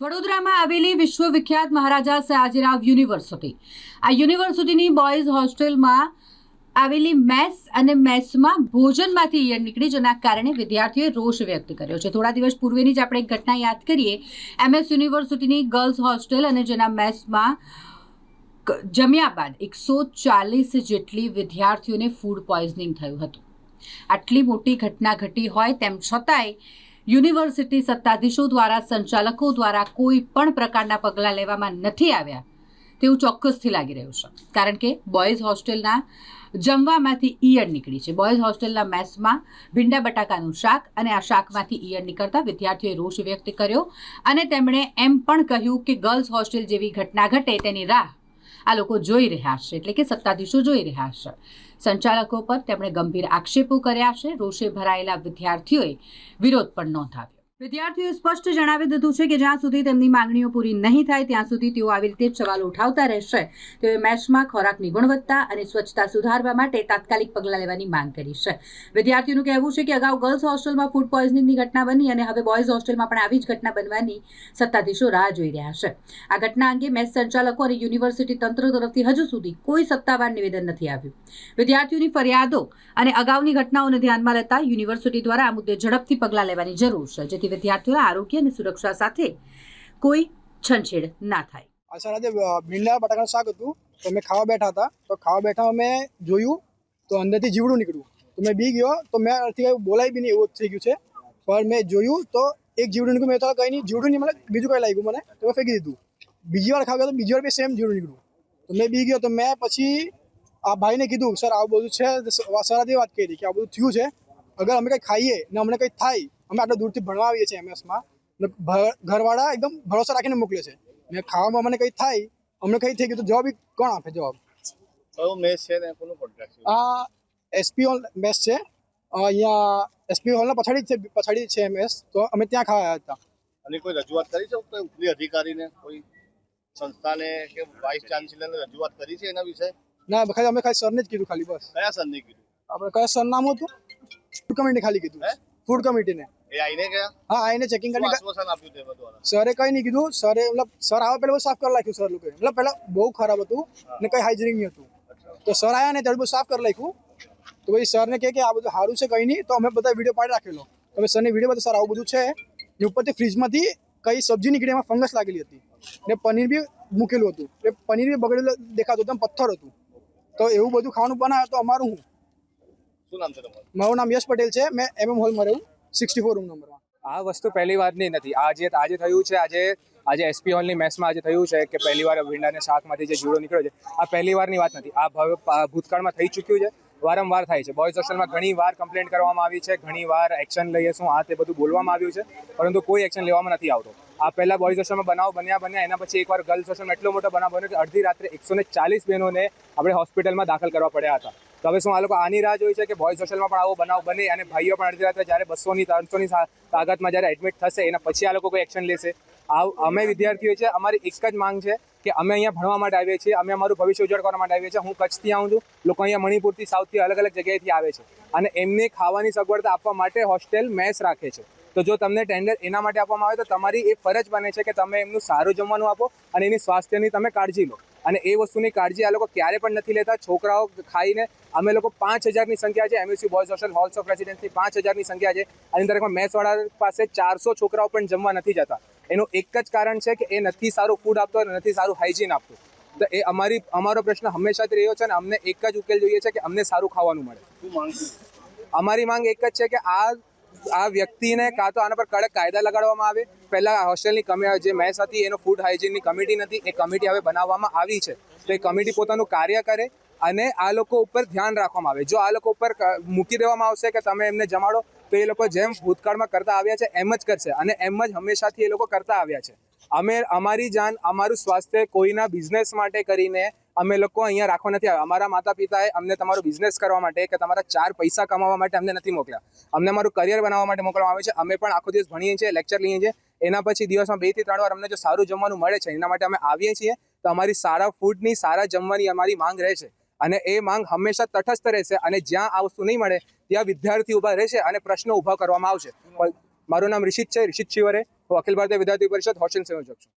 વડોદરામાં આવેલી વિશ્વવિખ્યાત મહારાજા સયાજીરાવ યુનિવર્સિટી. આ યુનિવર્સિટીની બોયઝ હોસ્ટેલમાં આવેલી મેસ અને મેસમાં ભોજનમાંથી ઈયળ નીકળી, જેના કારણે વિદ્યાર્થીઓએ રોષ વ્યક્ત કર્યો છે. થોડા દિવસ પૂર્વેની જ આપણે એક ઘટના યાદ કરીએ. એમએસ યુનિવર્સિટીની ગર્લ્સ હોસ્ટેલ અને જેના મેસમાં જમ્યા બાદ એકસો ચાલીસ જેટલી વિદ્યાર્થીઓને ફૂડ પોઈઝનિંગ થયું હતું. આટલી મોટી ઘટના ઘટી હોય તેમ છતાંય યુનિવર્સિટી સત્તાધીશો દ્વારા, સંચાલકો દ્વારા કોઈ પણ પ્રકારના પગલાં લેવામાં નથી આવ્યા. તેવું ચોક્કસથી લાગી રહ્યું છે. કારણ કે બોયઝ હોસ્ટેલના જમવામાંથી ઈયળ નીકળી છે. બોયઝ હોસ્ટેલના મેસમાં ભીંડા બટાકાનું શાક અને આ શાકમાંથી ઈયળ નીકળતા વિદ્યાર્થીઓએ રોષ વ્યક્ત કર્યો અને તેમણે એમ પણ કહ્યું કે ગર્લ્સ હોસ્ટેલ જેવી ઘટના ઘટે તેની રાહ આ લોકો જોઈ રહ્યા છે એટલે કે સત્તાધીશો જોઈ રહ્યા છે સંચાલકો પર તેમણે ગંભીર આક્ષેપો કર્યા છે. રોષે ભરાયેલા વિદ્યાર્થીઓએ વિરોધ પણ નોંધાવ્યો. વિદ્યાર્થીઓએ સ્પષ્ટ જણાવી દીધું છે કે જ્યાં સુધી તેમની માંગણીઓ પૂરી નહીં થાય, ત્યાં સુધી તેઓ આવી રીતે જ સવાલો ઉઠાવતા રહેશે. તેઓએ મેચમાં ખોરાકની ગુણવત્તા અને સ્વચ્છતા સુધારવા માટે તાત્કાલિક પગલાં લેવાની માંગ કરી છે. વિદ્યાર્થીઓનું કહેવું છે કે અગાઉ ગર્લ્સ હોસ્ટેલમાં ફૂડ પોઈઝનિંગની ઘટના બની અને હવે બોયઝ હોસ્ટેલમાં પણ આવી જ ઘટના બનવાની સત્તાધીશો રાહ જોઈ રહ્યા છે. આ ઘટના અંગે મેચ સંચાલકો અને યુનિવર્સિટી તંત્ર તરફથી હજુ સુધી કોઈ સત્તાવાર નિવેદન નથી આવ્યું. વિદ્યાર્થીઓની ફરિયાદો અને અગાઉની ઘટનાઓને ધ્યાનમાં લેતા યુનિવર્સિટી દ્વારા આ મુદ્દે ઝડપથી પગલાં લેવાની જરૂર છે, જેથી વિદ્યાર્થીઓના આરોગ્ય અને સુરક્ષા સાથે કોઈ છંછેડ ના થાય. આ આજે ભીંડા બટાકાનું શાક હતું. તો અમે ખાવા બેઠા હતા. તો ખાવા બેઠા અમે જોયું. તો અંદરથી જીવડું નીકળ્યું. તો મેં બી ગયો. તો મેં અર્થી બોલાય બી નહીં એવું થઈ ગયું છે. પણ મેં જોયું તો એક જીવડું નીકળ્યું. મેં તો કંઈ નહીં, જીવડું નહીં મને બીજું કંઈ લાગ્યું મને. તો ફેંકી દીધું. બીજી વાર ખાવા ગયો તો બીજી વાર બી સેમ જીવડું નીકળ્યું. તો મેં બી ગયો. તો મેં પછી આ ભાઈને કીધું, સર, આવું બધું છે. સર આજે વાત કરી કે આ બધું થયું છે. અગર અમે કંઈ ખાઈએ ને અમને કંઈ થાય અમે આટલા દૂરથી ભણવા આવીએ છીએ એમએસમાં ઘરવાળા એકદમ ભરોસો રાખીને મોકલે છે. ને ખાવામાં મને કંઈ થાય અમને કંઈ થઈ ગયું તો જવાબ કોણ આપે જવાબ? કયો મેચ છે ને કોનો કોન્ટ્રાક્ટ છે? આ એસપી હોલ મેસ છે. અહીંયા એસપી હોલના પછાડી છે પછાડી છે મેસ તો અમે ત્યાં ખાવા આવ્યા હતા. અને કોઈ રજૂઆત કરી છે? કોઈ ઉપરી અધિકારીને? કોઈ સંસ્થાને કે વાઇસ ચાન્સેલરને રજૂઆત કરી છે એના વિશે? ના ખાલી અમે ખાલી સરને જ કીધું ખાલી બસ. કયા સરને કીધું? આપણે કયા સરનામું હતું? ફૂડ કમિટી ખાલી કીધું. ફૂડ કમિટીને હા આઈને ચેકિંગ કરીને સરે કંઈ નહીં કીધું સરે મતલબ સર આવે પહેલા સાફ કરી નાખ્યું સર લોકોએ. મતલબ પહેલા બહુ ખરાબ હતું ને કંઈ હાઇજેનિક નહીં હતું. તો સર આવ્યા ને ત્યારે બધું સાફ કરી નાખ્યું. તો પછી સરને કહે કે આ બધું સારું છે કઈ નહીં તો અમે બધા વીડિયો પાડી રાખેલો. તમે સરને વીડિયો બધા સર આવું બધું છે ને ઉપરથી ફ્રીજમાંથી કઈ સબ્જી નીકળી એમાં ફંગસ લાગેલી હતી. ને પનીર બી મૂકેલું હતું. એ પનીર બી બગડેલું દેખાતું હતું પથ્થર હતું. તો એવું બધું ખાવાનું બનાવે તો અમારું હું શું નામ છે તમારું? મારું નામ યશ પટેલ છે. મેં એમએમ હોલમાં રહું સિક્સટી ફોર રૂમ નંબરમાં આ વસ્તુ પહેલી વારની નથી. આજે આજે થયું છે, આજે આજે એસપી હોલની મેસમાં આજે થયું છે કે પહેલી વાર ભીંડાને શાકમાંથી જે જીવડો નીકળ્યો છે. આ પહેલી વારની વાત નથી. આ ભૂતકાળમાં થઈ ચૂક્યું છે. વારંવાર થાય છે. બોયઝ હોસ્ટેલમાં ઘણી વાર કમ્પ્લેન્ટ કરવામાં આવી છે, ઘણી વાર એક્શન લઈએ શું, આ તે બધું બોલવામાં આવ્યું છે, પરંતુ કોઈ એક્શન લેવામાં નથી આવતો. આ પહેલા બોયઝ હોસ્ટેલમાં બનાવ બન્યા બન્યા, એના પછી એકવાર ગર્લ્સ હોસ્ટેલમાં એટલો મોટો બનાવ બન્યો કે અડધી રાત્રે એકસો ને ચાલીસ બહેનોને આપણે હોસ્પિટલમાં દાખલ કરવા પડ્યા હતા. તો હવે શું, આ લોકો આની રાહ જોઈ છે કે બોયઝ હોસ્ટેલમાં પણ આવો બનાવ બને અને ભાઈઓ પણ અડધી રાત્રે જ્યારે બસોની, ત્રણસોની તાકાતમાં જ્યારે એડમિટ થશે, એના પછી આ લોકો કોઈ એક્શન લેશે? અમે વિદ્યાર્થીઓ છે, અમારી એક જ માંગ છે કે અમે અહીંયા ભણવા માટે આવીએ છીએ, અમે અમારું ભવિષ્ય ઉજ્જવળ કરવા માટે આવીએ છીએ. હું કચ્છથી આવું છું. લોકો અહીંયા મણિપુરથી સાઉથથી અલગ અલગ જગ્યાએથી આવે છે. અને એમને ખાવાની સગવડતા આપવા માટે હોસ્ટેલ મેસ રાખે છે. તો જો તમને ટેન્ડર એના માટે આપવામાં આવે તો તમારી એ ફરજ બને છે કે તમે એમનું સારું જમવાનું આપો અને એની સ્વાસ્થ્યની તમે કાળજી લો. અને એ વસ્તુની કાળજી આ લોકો ક્યારે પણ નથી લેતા. છોકરાઓ ખાઈને અમે લોકો પાંચ હજારની સંખ્યા છે. MSU boys hostel halls of રેસિડેન્સની પાંચ હજારની સંખ્યા છે. અને દરેકમાં મેસવાળા પાસે ચારસો છોકરાઓ પણ જમવા નથી જતા. એનું એક જ કારણ છે કે એ નથી સારું ફૂડ આપતો અને નથી સારું હાઇજીન આપતું. તો એ અમારી અમારો પ્રશ્ન હંમેશાથી રહ્યો છે અને અમને એક જ ઉકેલ જોઈએ છે કે અમને સારું ખાવાનું મળે. અમારી માંગ એક જ છે કે આ આ વ્યક્તિને કાં તો આના પર કડક કાયદા લગાડવામાં આવે. પહેલાં હોસ્ટેલની કમી જે મેસ હતી એનો ફૂડ હાઇજીનની કમિટી નથી એ કમિટી હવે બનાવવામાં આવી છે. તો એ કમિટી પોતાનું કાર્ય કરે અને આ લોકો ઉપર ધ્યાન રાખવામાં આવે. જો આ લોકો ઉપર મૂકી દેવામાં આવશે કે તમે એમને જમાડો તો એ લોકો જેમ ભૂતકાળમાં કરતા આવ્યા છે, એમ જ કરશે. અને એમ જ હંમેશાથી એ લોકો કરતા આવ્યા છે. અમે, અમારી જાન, અમારું સ્વાસ્થ્ય કોઈના બિઝનેસ માટે કરીને અમે લોકો અહીંયા રાખવા નથી આવ્યા. અમારા માતા પિતાએ અમને તમારો બિઝનેસ કરવા માટે કે તમારા ચાર પૈસા કમાવા માટે અમને નથી મોકલ્યા. અમને અમારું કરિયર બનાવવા માટે મોકલવામાં આવે છે. અમે પણ આખો દિવસ ભણીએ છીએ લેક્ચર લઈએ છીએ. એના પછી દિવસમાં બેથી ત્રણ વાર અમને જો સારું જમવાનું મળે છે, એના માટે અમે આવીએ છીએ, તો અમારી સારા ફૂડની સારા જમવાની અમારી માંગ રહે છે. અને એ માંગ હંમેશા તટસ્થ રહેશે અને જ્યાં આ વસ્તુ નહીં મળે ત્યાં વિદ્યાર્થી ઊભા રહેશે અને પ્રશ્નો ઊભા કરવામાં આવશે. મારું નામ રિષિત છે. રિષિત શિવરે, હું અખિલ ભારતીય વિદ્યાર્થી પરિષદ હોસ્ટેલ સંયોજક છું.